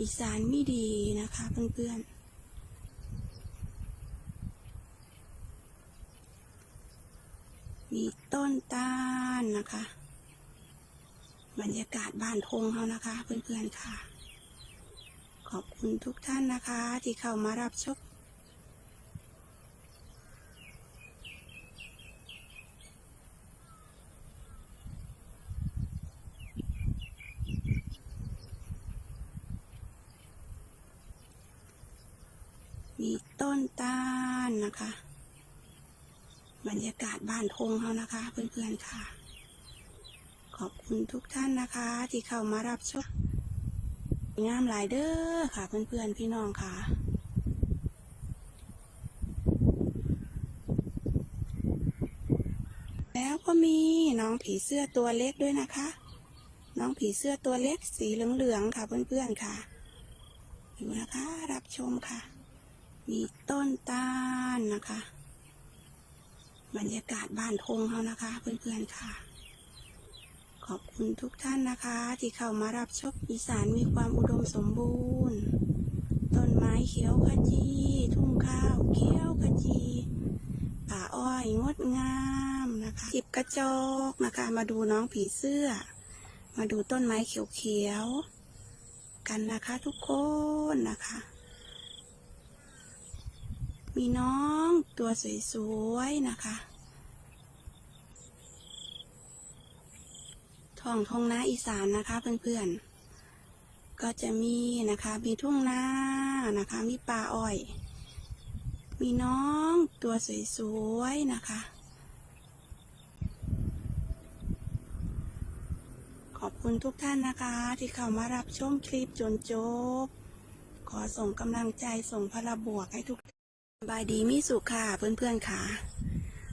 อีสานไม่ดีนะคะเพื่อนๆมีต้นตาลนะคะ บรรยากาศบ้านทงเขานะคะ เพื่อนๆค่ะ ขอบคุณทุกท่านนะคะ ที่เข้ามารับชม มีต้นตาลนะคะ บรรยากาศบ้านทงเขานะคะ เพื่อนๆค่ะ ขอบคุณทุกท่านนะคะ ที่เข้ามารับชมงามหลายเด้อค่ะ เพื่อนๆพี่น้องค่ะแล้วก็มีน้องผีเสื้อตัวเล็กด้วยนะคะ น้องผีเสื้อตัวเล็กสีเหลืองๆค่ะเพื่อนๆค่ะ อยู่นะคะ รับชมค่ะ มีต้นตาลนะคะ บรรยากาศบ้านทงเขานะคะ เพื่อนๆค่ะ ขอบคุณทุกท่านนะคะ ที่เข้ามารับชมอีสานมีความอุดมสมบูรณ์ ต้นไม้เขียวขจี ทุ่งข้าวเขียวขจีป่าอ้อยงดงามนะคะจิบกระจกนะคะ มาดูน้องผีเสื้อ มาดูต้นไม้เขียวๆกันนะคะทุกคนนะคะ มีน้องตัวสวยๆนะคะท้องทงนาอีสานนะคะเพื่อนๆ ก็จะมีนะคะมีทุ่งนานะคะ มีป่าอ้อย มีน้องตัวสวยๆนะคะ ขอบคุณทุกท่านนะคะที่เข้ามารับชมคลิปจนจบ ขอส่งกำลังใจส่งพลังบวกให้ทุก บายดีมิสุขค่ะเพื่อนๆค่ะ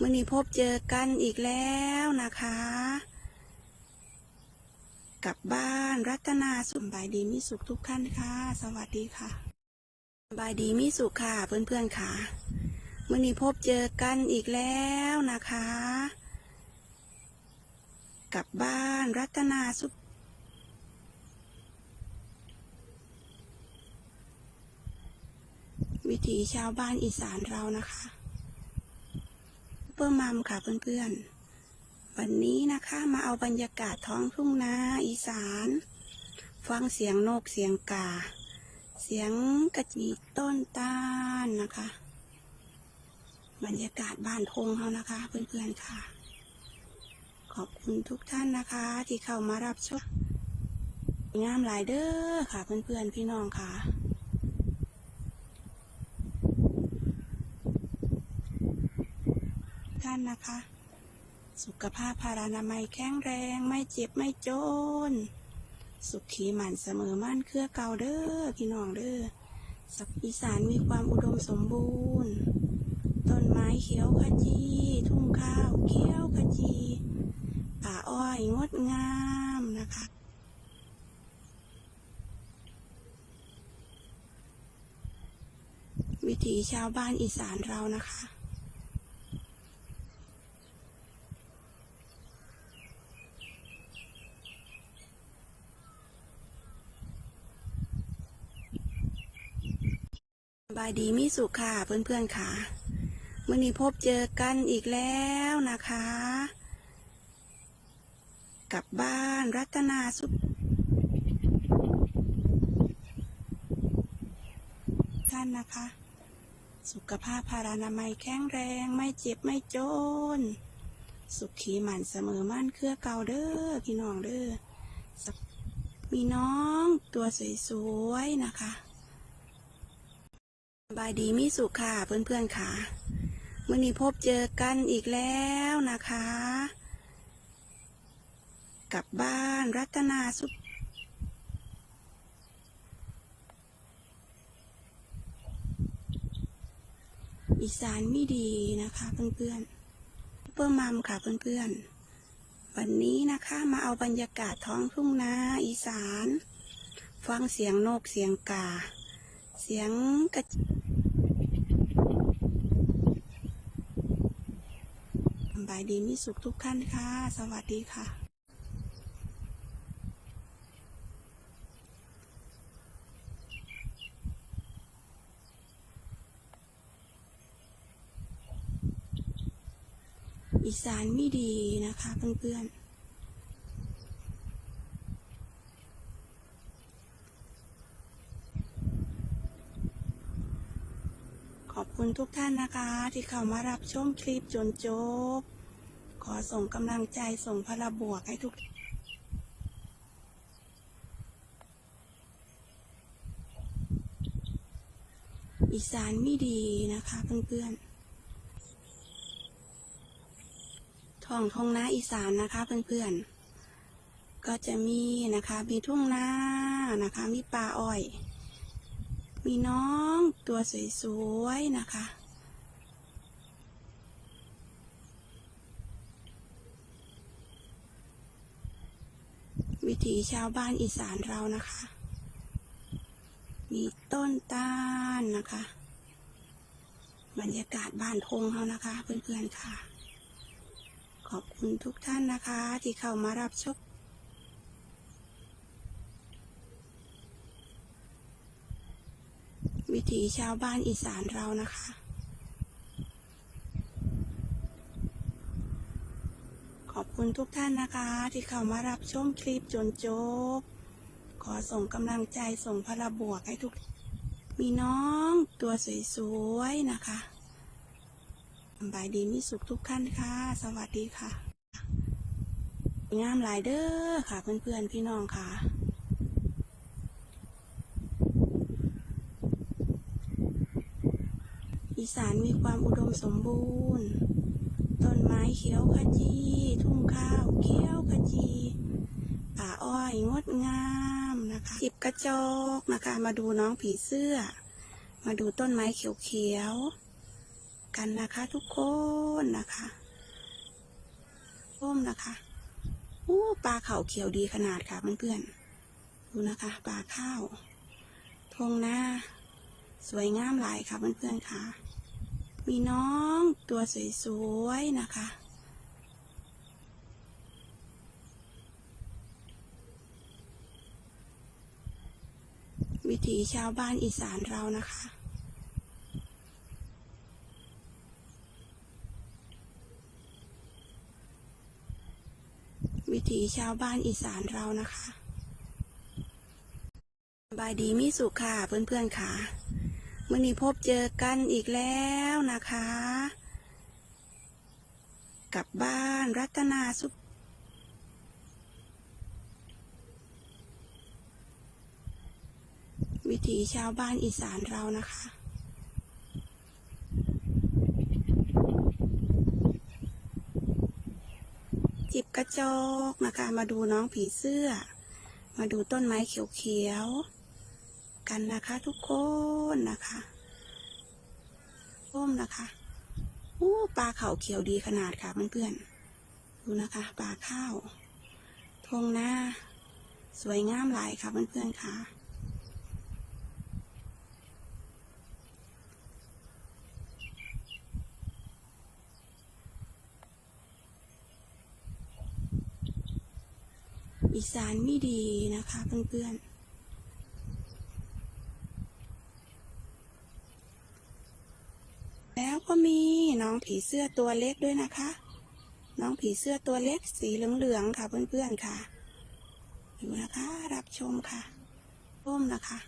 มื่อนี้พบเจอกันอีกแล้วนะคะ กับบ้านรัตนาสุขบายดีมิสุขทุกท่านค่ะ สวัสดีค่ะสบายดีมิสุขค่ะเพื่อนๆค่ะมื่อนี้พบเจอกันอีกแล้วนะคะ กับบ้านรัตนาสุข วิ ถีชาวบ้านอีสานเรานะคะเพื่อมัมค่ะเพื่อนๆ วันนี้นะคะมาเอาบรรยากาศท้องทุ่งนาอีสาน ฟังเสียงนกเสียงกา เสียงกระจีต้นตาลนะคะ บรรยากาศบ้านทงเขานะคะ เพื่อนๆค่ะ ขอบคุณทุกท่านนะคะ ที่เข้ามารับชมงามหลายเด้อค่ะ เพื่อนๆ พี่น้องค่ะ ท่านนะคะ สุขภาพพารานามัยแข็งแรงไม่เจ็บไม่จน สุขีหมันเสมอมั่นเครือเก่าเด้อพี่น้องเด้อสักอีสานมีความอุดมสมบูรณ์ ต้นไม้เขียวขจี ทุ่งข้าวเขียวขจี ป่าอ้อยงดงามนะคะวิถีชาวบ้านอีสานเรานะคะ บายดีมิสุขค่ะเพื่อนๆค่ะเมื่อนี้พบเจอกันอีกแล้วนะคะ กับบ้านรัตนาสุขท่านนะคะ สุขภาพพารานามัยแข็งแรงไม่เจ็บไม่จน สุขีหมันเสมอมั่นเครือเก่าเด้อพี่น้องเด้อมีน้องตัวสวยๆนะคะ บายดีมิสุขค่ะเพื่อนๆค่ะเมื่อนี้พบเจอกันอีกแล้วนะคะ กับบ้านรัตนาสุขอีสานไม่ดีนะคะเพื่อนๆเพื่อมัมค่ะเพื่อนๆ วันนี้นะคะมาเอาบรรยากาศท้องทุ่งนาอีสาน ฟังเสียงนกเสียงกา เสียงกระบายดีมีสุขทุกท่านค่ะ สวัสดีค่ะ อีสานไม่ดีนะคะเพื่อน อบคุณทุกท่านนะคะ ที่เข้ามารับชมคลิปจนจบ ขอส่งกำลังใจส่งพลังบวกให้ทุกอีสานไม่ดีนะคะ เพื่อนๆท้องทงนาอีสานนะคะ เพื่อนๆ ก็จะมีนะคะ มีทุ่งนานะคะ มีป่าอ้อย มีน้องตัวสวยๆนะคะ วิถีชาวบ้านอีสานเรานะคะ มีต้นตาลนะคะ บรรยากาศบ้านทงเขานะคะเพื่อนๆค่ะ ขอบคุณทุกท่านนะคะที่เข้ามารับชม วิถีชาวบ้านอีสานเรานะคะ ขอบคุณทุกท่านนะคะ ที่เข้ามารับชมคลิปจนจบ ขอส่งกำลังใจส่งพลังบวกให้ทุก มีน้องตัวสวยๆนะคะสบายดีมีสุขทุกท่านค่ะ สวัสดีค่ะ งามหลายเด้อค่ะเพื่อนๆพี่น้องค่ะ อีสานมีความอุดมสมบูรณ์ ต้นไม้เขียวขจี ทุ่งข้าวเขียวขจีป่าอ้อยงดงามนะคะจิบกระจอกนะคะ มาดูน้องผีเสื้อ มาดูต้นไม้เขียวๆกันนะคะทุกคนนะคะร่มนะคะอู้ปลาเขาเขียวดีขนาดค่ะเพื่อนๆ ดูนะคะปลาข้าวทงหน้า สวยงามหลายค่ะเพื่อนๆค่ะ มีน้องตัวสวยๆนะคะ วิถีชาวบ้านอีสานเรานะคะวิถีชาวบ้านอีสานเรานะคะสบายดีมีสุขค่ะเพื่อนๆค่ะ มื่อนี้พบเจอกันอีกแล้วนะคะ กับบ้านรัตนาสุขวิถีชาวบ้านอีสานเรานะคะ จิบกระจอกนะคะ มาดูน้องผีเสื้อ มาดูต้นไม้เขียวๆ กันนะคะ ทุกคนนะคะร่มนะคะอู้ปลาเขาเขียวดีขนาดค่ะเพื่อนๆดูนะคะปลาข้าวทงหน้า สวยงามหลายค่ะเพื่อนๆค่ะอีสานไม่ดีนะคะเพื่อนๆ แล้วก็มีน้องผีเสื้อตัวเล็กด้วยนะคะ น้องผีเสื้อตัวเล็กสีเหลืองๆค่ะเพื่อนๆค่ะดูนะคะรับชมค่ะร่มนะคะ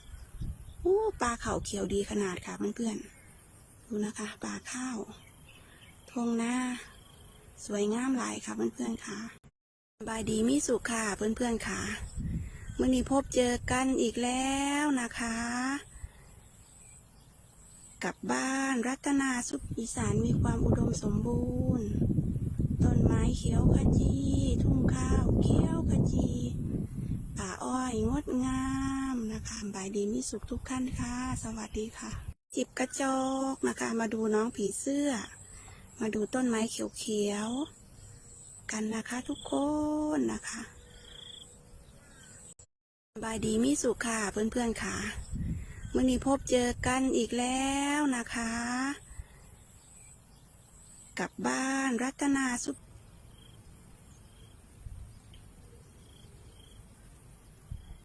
อู้ปลาเขาเขียวดีขนาดค่ะเพื่อนๆดูนะคะปลาข้าวทงหน้า สวยงามหลายค่ะเพื่อนๆค่ะสบายดีมีสุขค่ะเพื่อนๆค่ะเมื่อนี้พบเจอกันอีกแล้วนะคะ กลับบ้านรัตนาสุขอีสานมีความอุดมสมบูรณ์ ต้นไม้เขียวขจี ทุ่งข้าวเขียวขจี ป่าอ้อยงดงามนะคะบายดีมีสุขทุกท่านค่ะ สวัสดีค่ะ จิบกระจกนะคะ มาดูน้องผีเสื้อ มาดูต้นไม้เขียวๆกันนะคะทุกคนนะคะบายดีมีสุขค่ะเพื่อนๆค่ะ มื่อนี้พบเจอกันอีกแล้วนะคะ กับบ้านรัตนาสุป